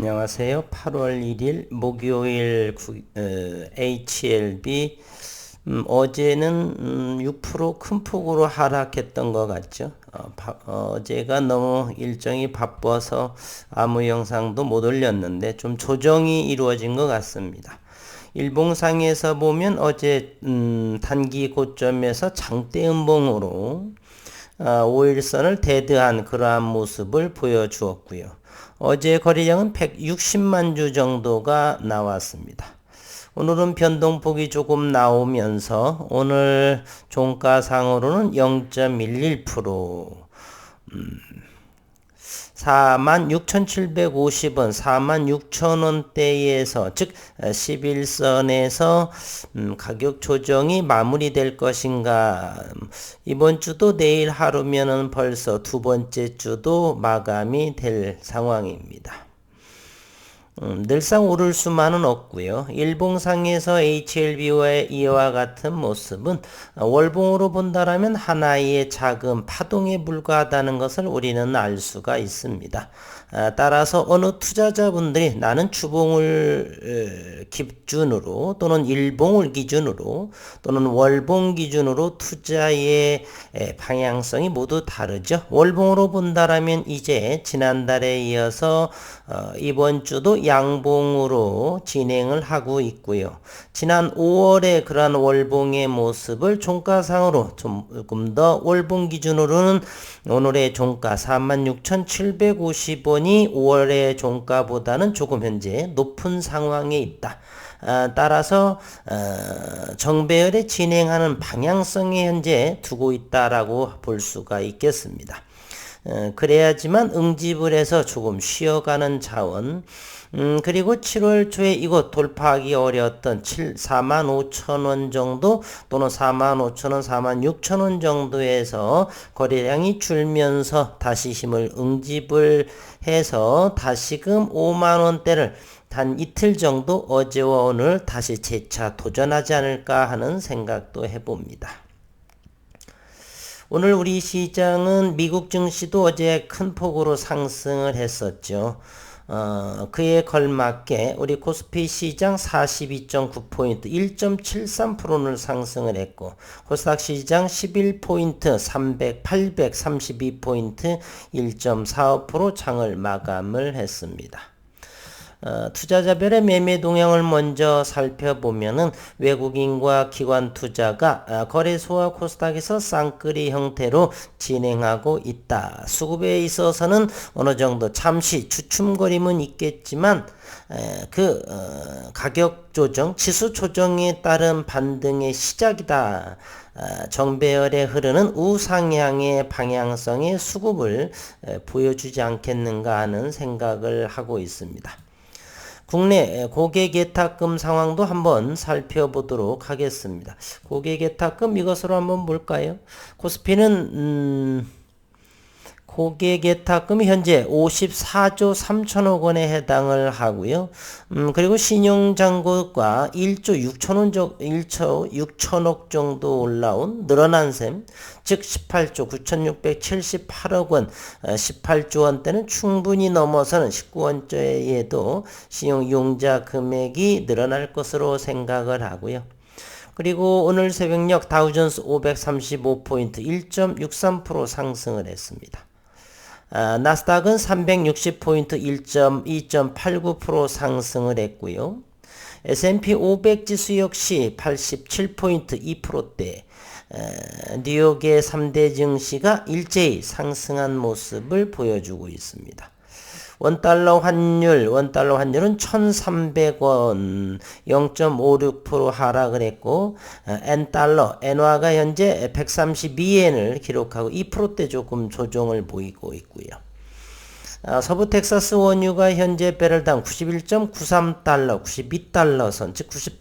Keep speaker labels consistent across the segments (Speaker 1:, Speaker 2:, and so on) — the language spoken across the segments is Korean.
Speaker 1: 안녕하세요. 8월 1일 목요일 구, 어, HLB 음, 어제는 음, 6%큰 폭으로 하락했던 것 같죠. 어, 바, 어제가 너무 일정이 바빠서 아무 영상도 못 올렸는데 좀 조정이 이루어진 것 같습니다. 일봉상에서 보면 어제 음, 단기 고점에서 장대 음봉으로 어, 5일선을 대드한 그러한 모습을 보여주었고요. 어제 거래량은 160만 주 정도가 나왔습니다. 오늘은 변동폭이 조금 나오면서 오늘 종가상으로는 0.11% 음, 46,750원, 46,000원대에서 즉 11선에서 음, 가격 조정이 마무리될 것인가 이번 주도 내일 하루면은 벌써 두 번째 주도 마감이 될 상황입니다. 음, 늘상 오를 수만은 없고요. 일봉상에서 HLB와의 이와 같은 모습은 월봉으로 본다라면 하나의 작은 파동에 불과하다는 것을 우리는 알 수가 있습니다. 아, 따라서 어느 투자자분들이 나는 주봉을 기준으로 또는 일봉을 기준으로 또는 월봉 기준으로 투자의 방향성이 모두 다르죠. 월봉으로 본다라면 이제 지난달에 이어서 어, 이번 주도 양봉으로 진행을 하고 있고요. 지난 5월에 그러한 월봉의 모습을 종가상으로 조금 더 월봉 기준으로는 오늘의 종가 46,750원이 5월의 종가보다는 조금 현재 높은 상황에 있다. 아, 따라서 어, 정배열에 진행하는 방향성에 현재 두고 있다라고 볼 수가 있겠습니다. 어, 그래야지만 응집을 해서 조금 쉬어가는 자원 음, 그리고 7월 초에 이곳 돌파하기 어려웠던 7, 4만 5천 원 정도 또는 4만 5천 원, 4만 6천 원 정도에서 거래량이 줄면서 다시 힘을 응집을 해서 다시금 5만 원대를 단 이틀 정도 어제와 오늘 다시 재차 도전하지 않을까 하는 생각도 해봅니다. 오늘 우리 시장은 미국 증시도 어제 큰 폭으로 상승을 했었죠. 어, 그에 걸맞게 우리 코스피 시장 42.9포인트 1.73%를 상승을 했고 코스닥 시장 11포인트 300, 832포인트 1.45% 장을 마감을 했습니다. 어, 투자자별의 매매 동향을 먼저 살펴보면은 외국인과 기관 투자가 어, 거래소와 코스닥에서 쌍끌이 형태로 진행하고 있다. 수급에 있어서는 어느 정도 잠시 주춤거림은 있겠지만 에, 그 어, 가격 조정, 지수 조정에 따른 반등의 시작이다. 어, 정배열에 흐르는 우상향의 방향성의 수급을 에, 보여주지 않겠는가 하는 생각을 하고 있습니다. 국내 고객예탁금 상황도 한번 살펴보도록 하겠습니다. 고객예탁금 이것으로 한번 볼까요? 코스피는 음 고객예탁금이 현재 54조 3천억 원에 해당을 하고요. 음, 그리고 신용장고가 1조 6천원 정, 1조 6천억 정도 올라온 늘어난 셈, 즉 18조 9,678억 원, 18조 어, 원대는 충분히 넘어서는 19원대에도 신용용자 금액이 늘어날 것으로 생각을 하고요. 그리고 오늘 새벽녘 다우존스 535포인트 1.63% 상승을 했습니다. 아, 나스닥은 360포인트 1.2.89% 상승을 했고요. S&P 500 지수 역시 87포인트 2%대 뉴욕의 3대 증시가 일제히 상승한 모습을 보여주고 있습니다. 원달러 환율, 원달러 환율은 1,300원 0.56% 하락을 했고 엔달러, 엔화가 현재 132엔을 기록하고 2%대 조금 조정을 보이고 있고요. 아, 서부 텍사스 원유가 현재 배럴당 91.93달러, 92달러 선, 즉 90,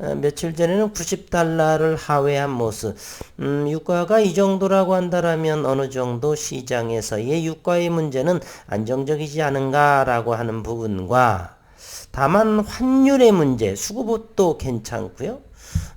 Speaker 1: 어, 며칠 전에는 90달러를 하회한 모습. 음, 유가가 이 정도라고 한다라면 어느 정도 시장에서의 유가의 문제는 안정적이지 않은가라고 하는 부분과 다만 환율의 문제, 수급도 괜찮고요.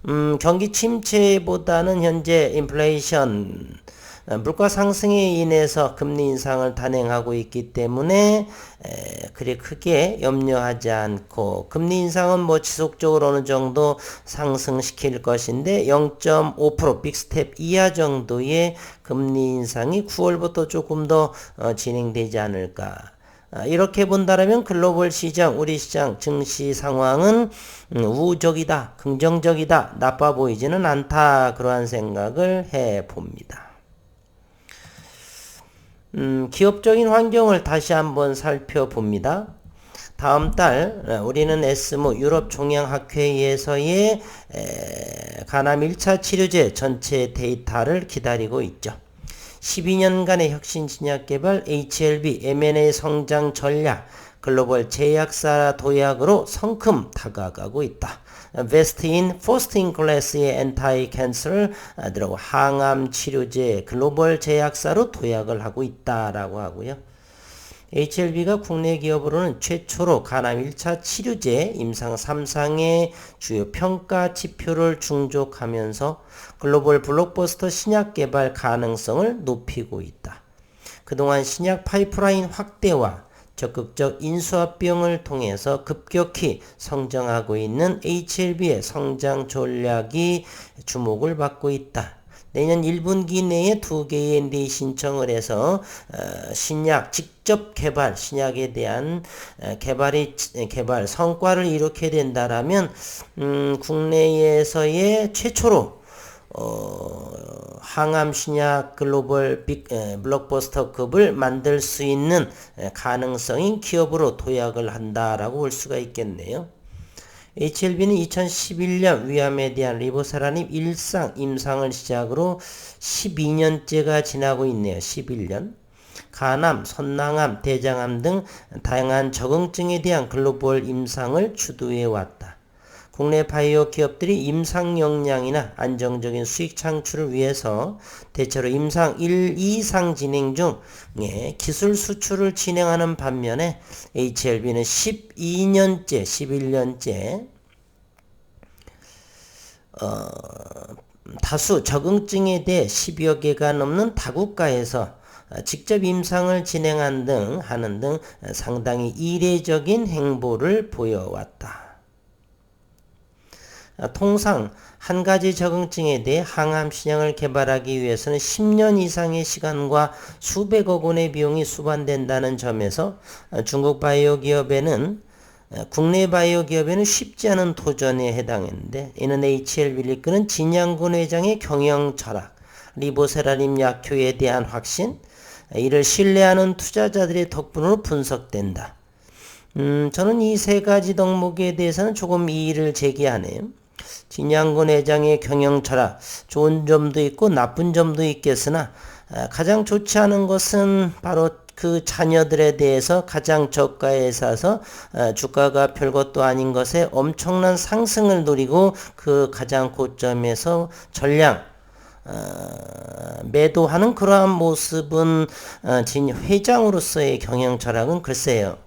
Speaker 1: 음, 경기 침체보다는 현재 인플레이션 어, 물가 상승에 인해서 금리 인상을 단행하고 있기 때문에 에, 그리 크게 염려하지 않고 금리 인상은 뭐 지속적으로 어느 정도 상승시킬 것인데 0.5% 빅스텝 이하 정도의 금리 인상이 9월부터 조금 더 어, 진행되지 않을까. 아, 이렇게 본다면 글로벌 시장, 우리 시장 증시 상황은 음, 우적이다, 긍정적이다, 나빠 보이지는 않다 그러한 생각을 해 봅니다. 음, 기업적인 환경을 다시 한번 살펴봅니다. 다음 달 어, 우리는 에스모 유럽 종양학회에서의 가남 1차 치료제 전체 데이터를 기다리고 있죠. 12년간의 혁신 진약 개발 HLB M&A 성장 전략 글로벌 제약사 도약으로 성큼 다가가고 있다. 베스트인 포스팅 클래스의 엔타이 캔슬 항암 치료제 글로벌 제약사로 도약을 하고 있다라고 하고요. HLB가 국내 기업으로는 최초로 간암 1차 치료제 임상 3상의 주요 평가 지표를 충족하면서 글로벌 블록버스터 신약 개발 가능성을 높이고 있다. 그동안 신약 파이프라인 확대와 적극적 인수합병을 통해서 급격히 성장하고 있는 HLB의 성장 전략이 주목을 받고 있다. 내년 1분기 내에 두 개의 NDA 신청을 해서 어, 신약 직접 개발 신약에 대한 어, 개발이 개발 성과를 이루게 된다라면 음, 국내에서의 최초로 어, 항암 신약 글로벌 빅 에, 블록버스터급을 만들 수 있는 에, 가능성인 기업으로 도약을 한다라고 볼 수가 있겠네요. HLB는 2011년 위암에 대한 리보사라님 일상 임상을 시작으로 12년째가 지나고 있네요. 11년. 간암, 선낭암, 대장암 등 다양한 적응증에 대한 글로벌 임상을 주도해 왔다. 국내 바이오 기업들이 임상 역량이나 안정적인 수익 창출을 위해서 대체로 임상 1 이상 진행 중 기술 수출을 진행하는 반면에 HLB는 12년째, 11년째 어, 다수 적응증에 대해 10여 개가 넘는 다국가에서 직접 임상을 진행한 등 하는 등 상당히 이례적인 행보를 보여왔다. 아, 통상 한 가지 적응증에 대해 항암 신약을 개발하기 위해서는 10년 이상의 시간과 수백억 원의 비용이 수반된다는 점에서 아, 중국 바이오 기업에는 아, 국내 바이오 기업에는 쉽지 않은 도전에 해당했는데 이는 HL 빌리크는 진양군 회장의 경영 철학, 리보세라림 약효에 대한 확신, 이를 신뢰하는 투자자들의 덕분으로 분석된다. 음, 저는 이 세 가지 덕목에 대해서는 조금 이의를 제기하네요. 진양군 회장의 경영 철학 좋은 점도 있고 나쁜 점도 있겠으나 아, 가장 좋지 않은 것은 바로 그 자녀들에 대해서 가장 저가에 사서 아, 주가가 별것도 아닌 것에 엄청난 상승을 노리고 그 가장 고점에서 전량 어, 매도하는 그러한 모습은 어, 진 회장으로서의 경영 철학은 글쎄요.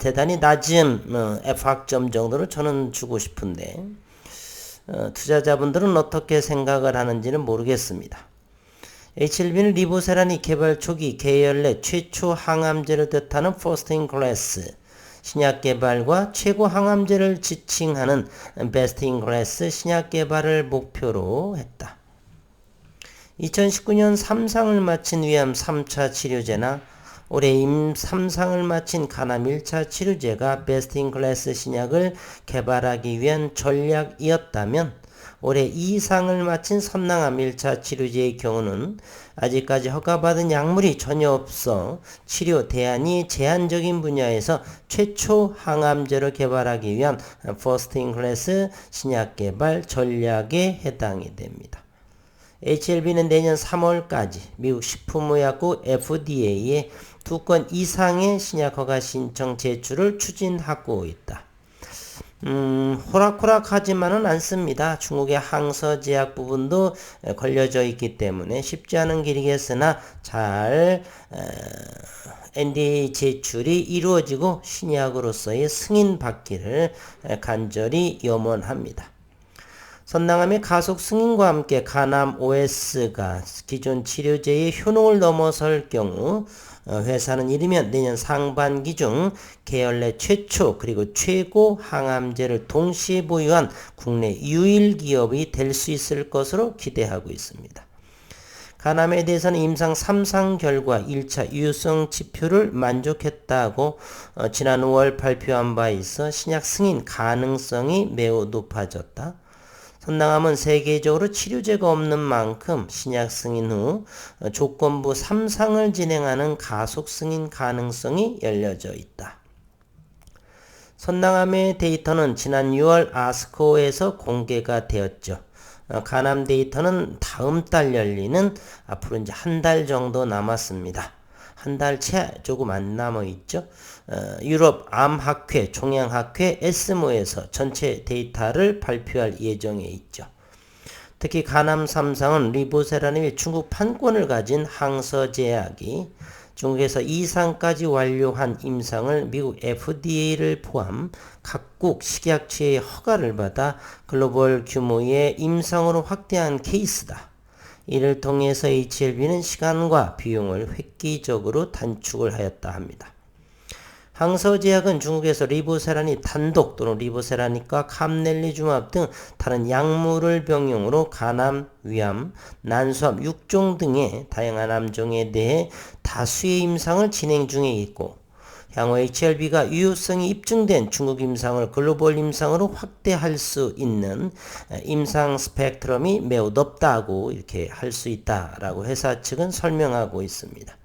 Speaker 1: 대단히 낮은 어, F학점 정도를 저는 주고 싶은데 어, 투자자분들은 어떻게 생각을 하는지는 모르겠습니다. HLB는 리보세라니 개발 초기 계열 내 최초 항암제를 뜻하는 퍼스트 클래스 신약 개발과 최고 항암제를 지칭하는 베스트 인 클래스 신약 개발을 목표로 했다. 2019년 3상을 마친 위암 3차 치료제나 올해 임 3상을 마친 가남 1차 치료제가 베스트 인 클래스 신약을 개발하기 위한 전략이었다면 올해 2상을 마친 선낭암 1차 치료제의 경우는 아직까지 허가받은 약물이 전혀 없어 치료 대안이 제한적인 분야에서 최초 항암제를 개발하기 위한 퍼스트 인 클래스 신약 개발 전략에 해당이 됩니다. HLB는 내년 3월까지 미국 식품의약국 FDA에 두 건 이상의 신약 허가 신청 제출을 추진하고 있다. 음, 호락호락하지만은 않습니다. 중국의 항서 제약 부분도 걸려져 있기 때문에 쉽지 않은 길이겠으나 잘 에, NDA 제출이 이루어지고 신약으로서의 승인 받기를 간절히 염원합니다. 선낭암의 가속 승인과 함께 가남 OS가 기존 치료제의 효능을 넘어설 경우 어, 회사는 이르면 내년 상반기 중 계열 내 최초 그리고 최고 항암제를 동시에 보유한 국내 유일 기업이 될 수 있을 것으로 기대하고 있습니다. 가남에 대해서는 임상 3상 결과 1차 유효성 지표를 만족했다고 어, 지난 5월 발표한 바 있어 신약 승인 가능성이 매우 높아졌다. 선낭암은 세계적으로 치료제가 없는 만큼 신약 승인 후 어, 조건부 3상을 진행하는 가속 승인 가능성이 열려져 있다. 선낭암의 데이터는 지난 6월 아스코에서 공개가 되었죠. 어, 가남 데이터는 다음 달 열리는 앞으로 이제 한 달 정도 남았습니다. 한 달 채 조금 안 남아 있죠. 어, 유럽 암학회, 종양학회 에스모에서 전체 데이터를 발표할 예정에 있죠. 특히 가남 삼상은 리보세라님이 중국 판권을 가진 항서제약이 중국에서 2상까지 완료한 임상을 미국 FDA를 포함 각국 식약처의 허가를 받아 글로벌 규모의 임상으로 확대한 케이스다. 이를 통해서 HLB는 시간과 비용을 획기적으로 단축을 하였다 합니다. 항서제약은 중국에서 리보세라니 단독 또는 리보세라니과 캄넬리주맙 등 다른 약물을 병용으로 간암, 위암, 난수암, 육종 등의 다양한 암종에 대해 다수의 임상을 진행 중에 있고 향후 HRB가 유효성이 입증된 중국 임상을 글로벌 임상으로 확대할 수 있는 임상 스펙트럼이 매우 높다고 이렇게 할 수 있다라고 회사 측은 설명하고 있습니다.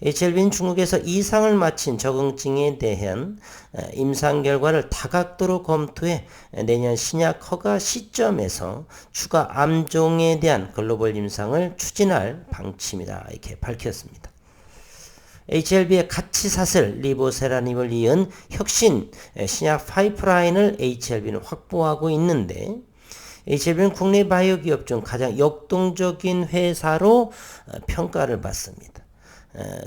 Speaker 1: HLB는 중국에서 이상을 마친 적응증에 대한 임상 결과를 다각도로 검토해 내년 신약 허가 시점에서 추가 암종에 대한 글로벌 임상을 추진할 방침이다. 이렇게 밝혔습니다. HLB의 가치 사슬 리보세라닙을 이은 혁신 신약 파이프라인을 HLB는 확보하고 있는데 HLB는 국내 바이오 기업 중 가장 역동적인 회사로 어, 평가를 받습니다.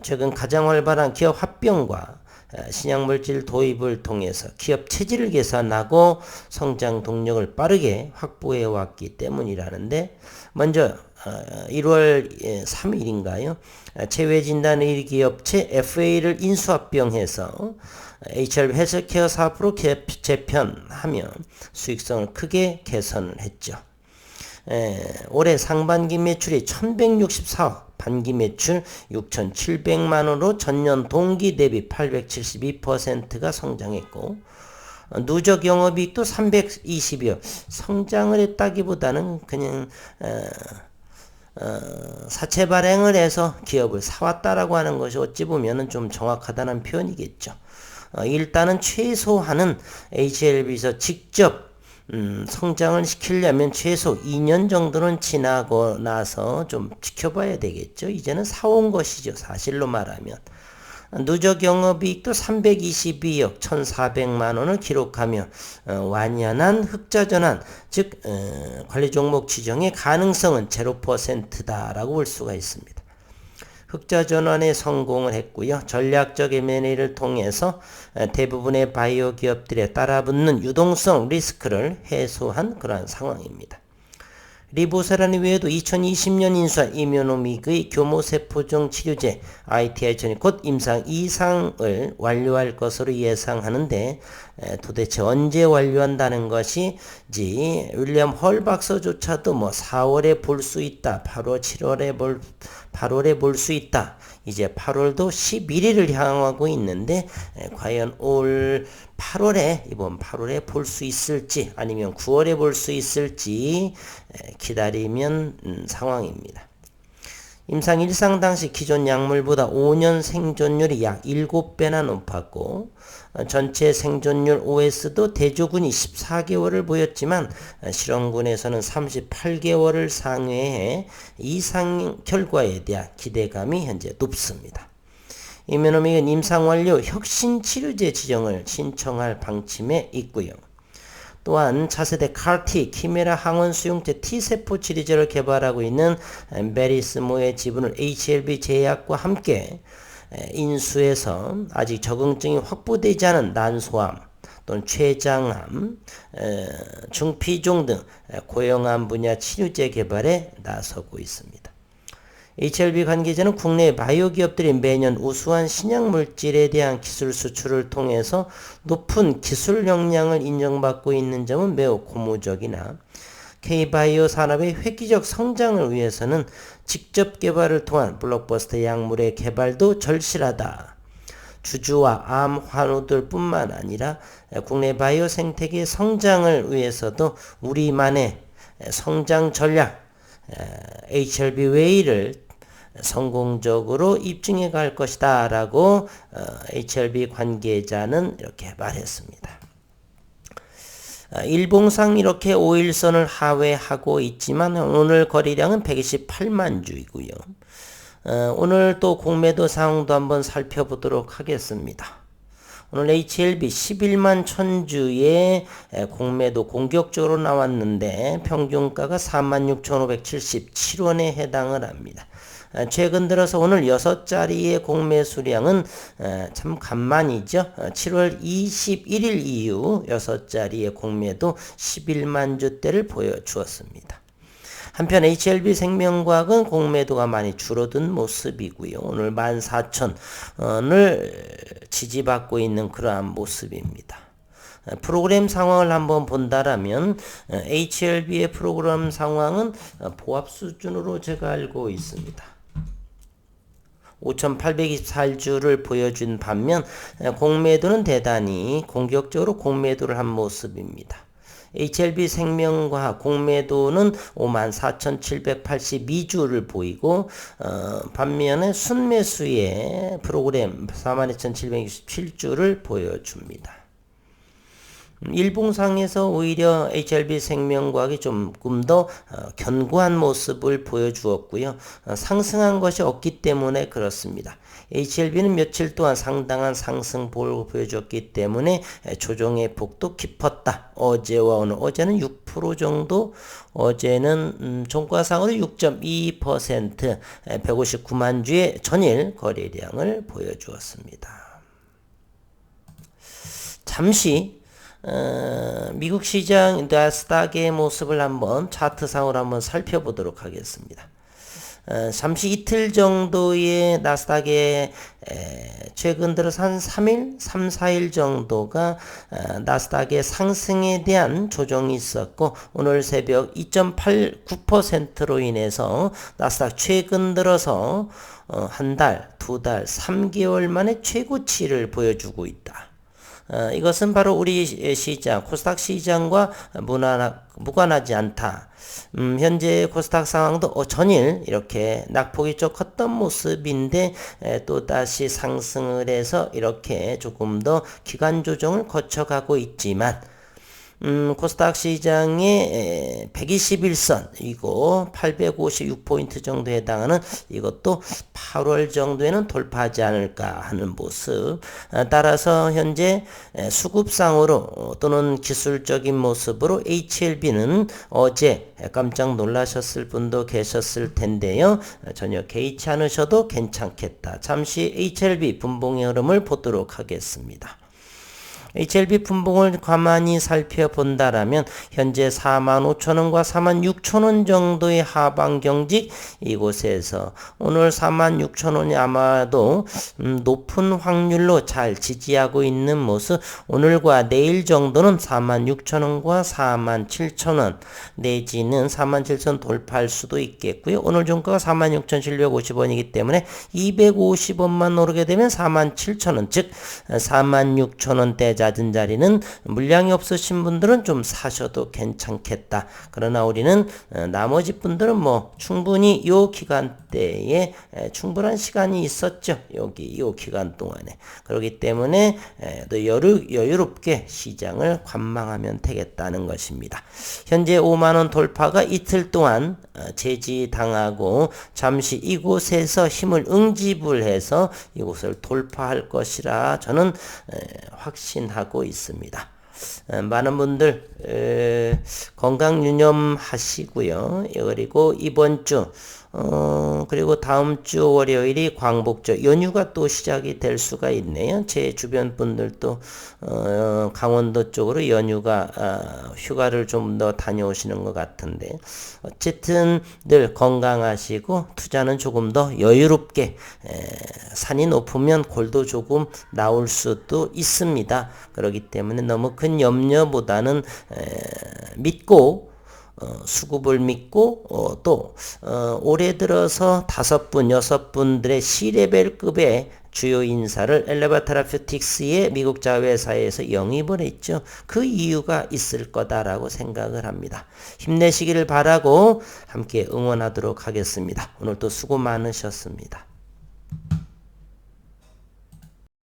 Speaker 1: 최근 가장 활발한 기업 합병과 신약물질 도입을 통해서 기업 체질을 개선하고 성장 동력을 빠르게 확보해 왔기 때문이라는데 먼저 1월 3일인가요? 체외진단의기업체 FA를 인수합병해서 HR 헬스케어 사업으로 재편하며 수익성을 크게 개선을 했죠. 올해 상반기 매출이 1164억, 반기 매출 6,700만 원으로 전년 동기 대비 872%가 성장했고 누적 영업이익도 320여 성장을 했다기보다는 그냥 어, 어, 사채 발행을 해서 기업을 사왔다라고 하는 것이 어찌 보면 좀 정확하다는 표현이겠죠. 어, 일단은 최소한은 HLB에서 직접 음, 성장을 시키려면 최소 2년 정도는 지나고 나서 좀 지켜봐야 되겠죠. 이제는 사온 것이죠. 사실로 말하면. 누적 영업이익도 322억 1,400만 원을 기록하며 어, 완연한 흑자 전환, 즉 어, 관리 종목 지정의 가능성은 0%다라고 볼 수가 있습니다. 흑자 전환에 성공을 했고요. 전략적 M&A를 통해서 대부분의 바이오 기업들에 따라붙는 유동성 리스크를 해소한 그러한 상황입니다. 리보세라니 외에도 2020년 인수한 이뮤노믹의 교모세포종 치료제 ITI 전이 곧 임상 2상을 완료할 것으로 예상하는데 도대체 언제 완료한다는 것이지 윌리엄 헐 박사조차도 뭐 4월에 볼 수 있다 8월 7월에 볼 8월에 볼 수 있다 이제 8월도 11일을 향하고 있는데 과연 올 8월에 이번 8월에 볼 수 있을지 아니면 9월에 볼 수 있을지 기다리면 음, 상황입니다. 임상 1상 당시 기존 약물보다 5년 생존율이 약 7배나 높았고 어, 전체 생존율 OS도 대조군이 14개월을 보였지만 어, 실험군에서는 38개월을 상회해 이상 결과에 대한 기대감이 현재 높습니다. 이면호믹은 임상 완료 혁신 치료제 지정을 신청할 방침에 있고요. 또한 차세대 CAR-T, 키메라 항원 수용체 T세포 치료제를 개발하고 있는 베리스모의 지분을 HLB 제약과 함께 인수해서 아직 적응증이 확보되지 않은 난소암 또는 췌장암, 중피종 등 고형암 분야 치료제 개발에 나서고 있습니다. HLB 관계자는 국내 바이오 기업들이 매년 우수한 신약 물질에 대한 기술 수출을 통해서 높은 기술 역량을 인정받고 있는 점은 매우 고무적이나 K바이오 산업의 획기적 성장을 위해서는 직접 개발을 통한 블록버스터 약물의 개발도 절실하다. 주주와 암 환우들 뿐만 아니라 국내 바이오 생태계 성장을 위해서도 우리만의 성장 전략 HLB 웨이를 성공적으로 입증해 갈 것이다 라고 HLB 관계자는 이렇게 말했습니다. 아, 일봉상 이렇게 5일선을 하회하고 있지만 오늘 거래량은 128만 주이고요. 어, 오늘 또 공매도 상황도 한번 살펴보도록 하겠습니다. 오늘 HLB 11만 천주의 공매도 공격적으로 나왔는데 평균가가 46,577원에 해당을 합니다. 아, 최근 들어서 오늘 6자리의 공매 수량은 아, 참 간만이죠. 7월 아, 21일 이후 6자리의 공매도 11만 주대를 보여주었습니다. 한편 HLB 생명과학은 공매도가 많이 줄어든 모습이고요. 오늘 14,000원을 지지받고 있는 그러한 모습입니다. 프로그램 상황을 한번 본다라면 HLB의 프로그램 상황은 보합 수준으로 제가 알고 있습니다. 5,824주를 보여준 반면 공매도는 대단히 공격적으로 공매도를 한 모습입니다. HLB 생명과 공매도는 54,782주를 보이고 어, 반면에 순매수의 프로그램 42,767주를 보여줍니다. 일봉상에서 오히려 HLB 생명과학이 조금 더 어, 견고한 모습을 보여주었고요. 어, 상승한 것이 없기 때문에 그렇습니다. HLB는 며칠 동안 상당한 상승폭을 보여줬기 때문에 조정의 폭도 깊었다. 어제와 오늘 어제는 6% 정도 어제는 음, 종가상으로 6.2% 159만 주의 전일 거래량을 보여주었습니다. 잠시 어, 미국 시장 나스닥의 모습을 한번 차트상으로 한번 살펴보도록 하겠습니다. 어, 잠시 이틀 정도의 나스닥의 에, 최근 들어서 한 3일, 3, 4일 정도가 어, 나스닥의 상승에 대한 조정이 있었고 오늘 새벽 2.89%로 인해서 나스닥 최근 들어서 어, 한 달, 두 달, 3개월 만에 최고치를 보여주고 있다. 어, 이것은 바로 우리 시장, 코스닥 시장과 무관하, 무관하지 않다. 음, 현재 코스닥 상황도 어, 전일 이렇게 낙폭이 좀 컸던 모습인데 에, 또 다시 상승을 해서 이렇게 조금 더 기간 조정을 거쳐가고 있지만 음, 코스닥 시장의 121선 이거 856포인트 정도에 해당하는 이것도 8월 정도에는 돌파하지 않을까 하는 모습. 아, 따라서 현재 수급상으로 또는 기술적인 모습으로 HLB는 어제 깜짝 놀라셨을 분도 계셨을 텐데요. 전혀 개의치 않으셔도 괜찮겠다. 잠시 HLB 분봉의 흐름을 보도록 하겠습니다 HLB 분봉을 가만히 살펴본다라면 현재 4만 5천 원과 4만 6천 원 정도의 하방 경직 이곳에서 오늘 4만 6천 원이 아마도 음, 높은 확률로 잘 지지하고 있는 모습 오늘과 내일 정도는 4만 6천 원과 4만 7천 원 내지는 4만 7천 돌파할 수도 있겠고요. 오늘 종가가 4만 6,750원이기 때문에 250원만 오르게 되면 4만 7천 원 즉 4만 6천 원대 낮은 자리는 물량이 없으신 분들은 좀 사셔도 괜찮겠다. 그러나 우리는 어, 나머지 분들은 뭐 충분히 요 기간대에 충분한 시간이 있었죠. 여기 요 기간 동안에. 그렇기 때문에 또 여유, 여유롭게 시장을 관망하면 되겠다는 것입니다. 현재 5만원 돌파가 이틀 동안 어, 제지당하고 잠시 이곳에서 힘을 응집을 해서 이곳을 돌파할 것이라 저는 확신 하고 있습니다. 어, 많은 분들 건강 유념 하시고요. 그리고 이번 주 어, 그리고 다음 주 월요일이 광복절 연휴가 또 시작이 될 수가 있네요. 제 주변 분들도 어, 강원도 쪽으로 연휴가 아, 휴가를 좀 더 다녀오시는 것 같은데 어쨌든 늘 건강하시고 투자는 조금 더 여유롭게 에, 산이 높으면 골도 조금 나올 수도 있습니다. 그렇기 때문에 너무 큰 염려보다는 에, 믿고 어, 수급을 믿고 어, 또 어, 올해 들어서 다섯 분 여섯 분들의 C레벨급의 주요 인사를 엘레바타라퓨틱스의 미국 자회사에서 영입을 했죠. 그 이유가 있을 거다라고 생각을 합니다. 힘내시기를 바라고 함께 응원하도록 하겠습니다. 오늘도 수고 많으셨습니다.